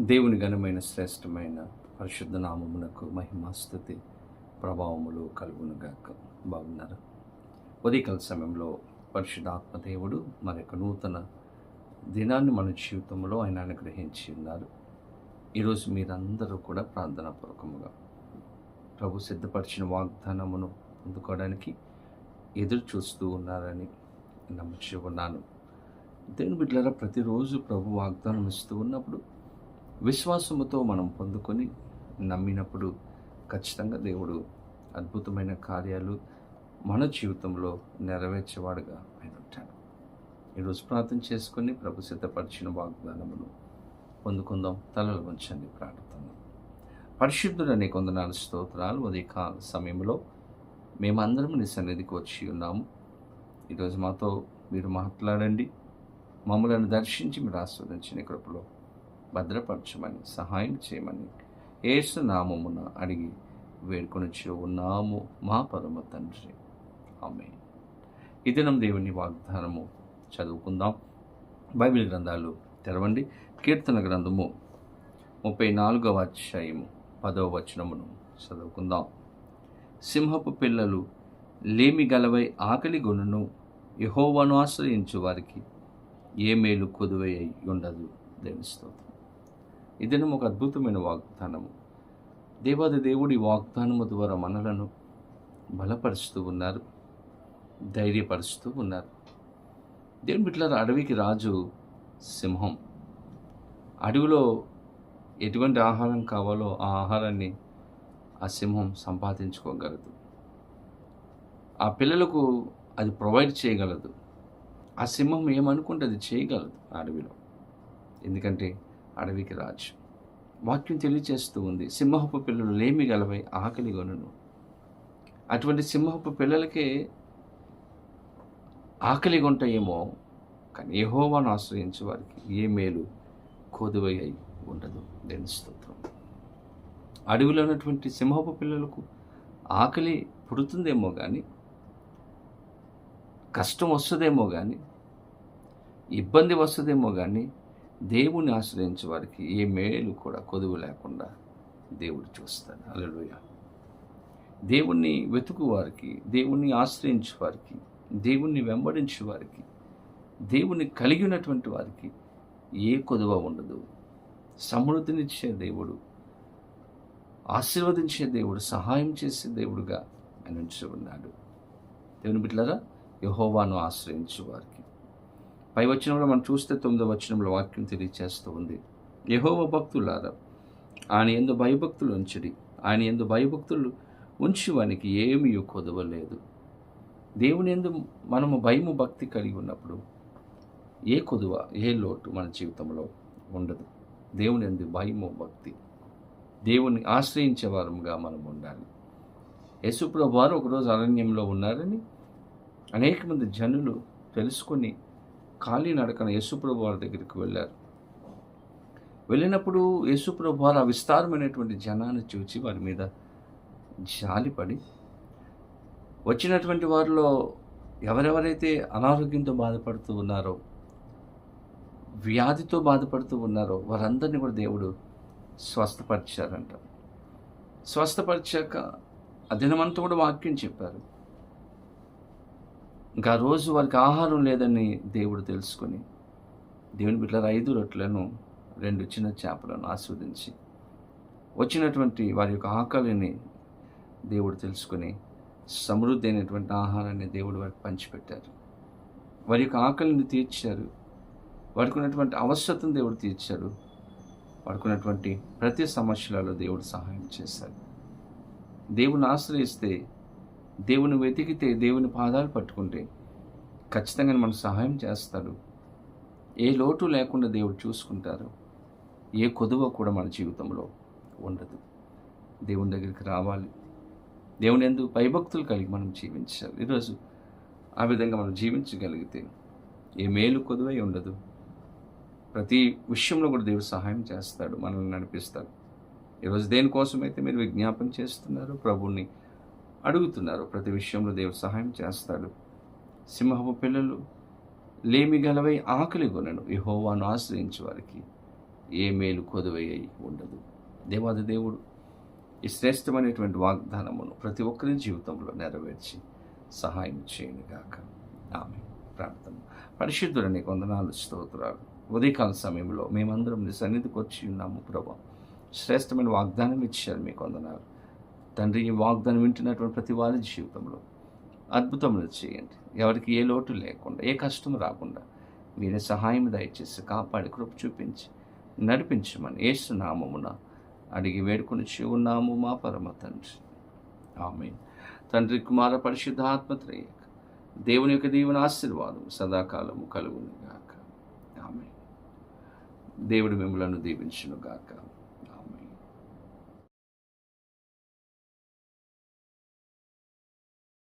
దేవుని ఘనమైన శ్రేష్టమైన పరిశుద్ధ నామమునకు మహిమాస్థుతి ప్రభావములు కలుగునుగాక. బాగున్నారు? ఉదయకాల సమయంలో పరిశుద్ధాత్మ దేవుడు మరొక నూతన దినాన్ని మన జీవితంలో ఆయన అనుగ్రహించి ఉన్నారు. ఈరోజు మీరందరూ కూడా ప్రార్థనాపూర్వకముగా ప్రభు సిద్ధపరిచిన వాగ్దానమును పొందుకోవడానికి ఎదురు చూస్తూ ఉన్నారని నమ్ముచి ఉన్నాను. దేవుని బిడ్డలారా ప్రతిరోజు ప్రభు వాగ్దానం ఇస్తూ ఉన్నప్పుడు విశ్వాసముతో మనం పొందుకొని నమ్మినప్పుడు ఖచ్చితంగా దేవుడు అద్భుతమైన కార్యాలు మన జీవితంలో నెరవేర్చేవాడుగా ఆయన ఉంటాడు. ఈరోజు ప్రార్థన చేసుకొని ప్రభు సిద్ధపరిచిన వాగ్దానమును పొందుకుందాం. తలలు ఉంచండి ప్రార్థన పరిశుద్ధుడనే కొందనాలు స్తోత్రాలు. ఉదయకాల సమయంలో మేమందరం నీ సన్నిధికి వచ్చి ఉన్నాము. ఈరోజు మాతో మీరు మాట్లాడండి. మమ్మలను దర్శించి మీరు ఆస్వాదించిన కృపలో భద్రపరచమని సహాయం చేయమని ఏసు నామమున అడిగి వేడుకొని ఉన్నాము మా పరమ తండ్రి. ఆమె ఈ దినం దేవుని వాగ్దానము చదువుకుందాం. బైబిల్ గ్రంథాలు తెరవండి. కీర్తన గ్రంథము ముప్పై నాలుగవ అధ్యాయము పదవ వచనమును చదువుకుందాం. సింహపు పిల్లలు లేమి గలవై ఆకలి గొనును యహోవను ఆశ్రయించు వారికి ఏ మేలు కొదువై ఉండదు దేవుని స్తోత్రం. ఇది ఒక అద్భుతమైన వాగ్దానము. దేవాది దేవుడి వాగ్దానము ద్వారా మనలను బలపరుస్తూ ఉన్నారు ధైర్యపరుస్తూ ఉన్నారు. దేవుని బిడ్డల అడవికి రాజు సింహం. అడవిలో ఎటువంటి ఆహారం కావాలో ఆ ఆహారాన్ని ఆ సింహం సంపాదించుకోగలదు. ఆ పిల్లలకు అది ప్రొవైడ్ చేయగలదు. ఆ సింహం ఏమనుకుంటే అది చేయగలదు అడవిలో. ఎందుకంటే అడవికి రాజు. వాక్యం తెలియచేస్తూ ఉంది సింహపు పిల్లలు లేమి గలవై ఆకలి కొనును అటువంటి సింహపు పిల్లలకే ఆకలి కొంటాయేమో కానీ ఏహోవాను ఆశ్రయించే వారికి ఏ మేలు కోదువై అయి ఉండదు. దేని స్తోత్రం. అడవిలో ఉన్నటువంటి సింహపు పిల్లలకు ఆకలి పుడుతుందేమో కానీ కష్టం వస్తుందేమో కానీ ఇబ్బంది వస్తుందేమో కానీ దేవుని ఆశ్రయించే వారికి ఏ మేలు కూడా కొదువు లేకుండా దేవుడు చూస్తాడు. అలలుయ దేవుణ్ణి వెతుకు వారికి దేవుణ్ణి ఆశ్రయించే వారికి దేవుణ్ణి వెంబడించే వారికి దేవుని కలిగి ఉన్నటువంటి వారికి ఏ కొదువ ఉండదు. సమృద్ధినిచ్చే దేవుడు ఆశీర్వదించే దేవుడు సహాయం చేసే దేవుడుగా ఆయన ఉన్నాడు దేవుని బిడ్డలారా యహోవాను ఆశ్రయించే వారికి పై వచనంలో మనం చూస్తే తొమ్మిదో వచనంలో వాక్యం తెలియచేస్తూ ఉంది. యహోవ భక్తులారా ఆయన ఎందు భయభక్తులు ఉంచడి. ఆయన ఎందు భయభక్తులు ఉంచి వానికి ఏమీ కొదవలేదు. దేవుని ఎందు మనము భయము భక్తి కలిగి ఉన్నప్పుడు ఏ కొదువ ఏ లోటు మన జీవితంలో ఉండదు. దేవుని ఎందు భయము భక్తి. దేవుని ఆశ్రయించే వారముగా మనం ఉండాలి. యశుప్రభు వారు ఒకరోజు అరణ్యంలో ఉన్నారని అనేక మంది జనులు తెలుసుకొని ఖాళీ నడకన యేసుప్రభు వారి దగ్గరికి వెళ్ళారు. వెళ్ళినప్పుడు యేసుప్రభు వారు ఆ విస్తారమైనటువంటి జనాన్ని చూచి వారి మీద జాలిపడి వచ్చినటువంటి వారిలో ఎవరెవరైతే అనారోగ్యంతో బాధపడుతూ ఉన్నారో వ్యాధితో బాధపడుతూ ఉన్నారో వారందరినీ కూడా దేవుడు స్వస్థపరిచారంట. స్వస్థపరిచాక ఆ దినమంతా కూడా వాక్యం చెప్పారు. ఇంకా ఆ రోజు వారికి ఆహారం లేదని దేవుడు తెలుసుకొని దేవుని బిడ్డల ఐదు రొట్టెలను రెండు చిన్న చేపలను ఆస్వాదించి వచ్చినటువంటి వారి యొక్క ఆకలిని దేవుడు తెలుసుకొని సమృద్ధి అయినటువంటి ఆహారాన్ని దేవుడు వారికి పంచిపెట్టారు. వారి యొక్క ఆకలిని తీర్చారు. వారికి ఉన్నటువంటి అవసరతను దేవుడు తీర్చారు. వాడుకున్నటువంటి ప్రతి సమస్యలలో దేవుడు సహాయం చేశారు. దేవుని ఆశ్రయిస్తే దేవుని వెతికితే దేవుని పాదాలు పట్టుకుంటే ఖచ్చితంగా మనకు సహాయం చేస్తాడు. ఏ లోటు లేకుండా దేవుడు చూసుకుంటారు. ఏ కొదువ కూడా మన జీవితంలో ఉండదు. దేవుని దగ్గరికి రావాలి. దేవుని ఎందు భయభక్తులు కలిగి మనం జీవించాలి. ఈరోజు ఆ విధంగా మనం జీవించగలిగితే ఏ మేలు కొదువై ఉండదు. ప్రతి విషయంలో కూడా దేవుడు సహాయం చేస్తాడు మనల్ని నడిపిస్తాడు. ఈరోజు దేనికోసం అయితే మీరు విజ్ఞాపన చేస్తున్నారు ప్రభుని అడుగుతున్నారు. ప్రతి విషయంలో దేవుడు సహాయం చేస్తాడు. సింహపు పిల్లలు లేమి గలవై ఆకలి కొనను. యహోవాను ఆశ్రయించే వారికి ఏ మేలు కొదువయ్యి ఉండదు. దేవాది దేవుడు ఈ శ్రేష్టమైనటువంటి వాగ్దానమును ప్రతి ఒక్కరి జీవితంలో నెరవేర్చి సహాయం చేయనుగాక ఆమె ప్రార్థన. పరిశుద్ధులని కొందనాలు స్తోత్రాలు. ఉదయకాల సమయంలో మేమందరం నీ సన్నిధికి వచ్చి ఉన్నాము ప్రభా. శ్రేష్టమైన వాగ్దానం ఇచ్చారు మీ కొందనాలు. తండ్రి ఈ వాగ్దానం వింటున్నటువంటి ప్రతి వారి జీవితంలో అద్భుతములు చేయండి. ఎవరికి ఏ లోటు లేకుండా ఏ కష్టం రాకుండా మీరే సహాయం దయచేసి కాపాడి కృప చూపించి నడిపించమని ఏసునామమున అడిగి వేడుకొని ఉన్నాము మా పరమ తండ్రి. ఆమె తండ్రి కుమార పరిశుద్ధాత్మత్రయ దేవుని యొక్క దీవెన ఆశీర్వాదం సదాకాలము కలుగును గాక. ఆమె దేవుడు మిమ్మలను దీవించును గాక.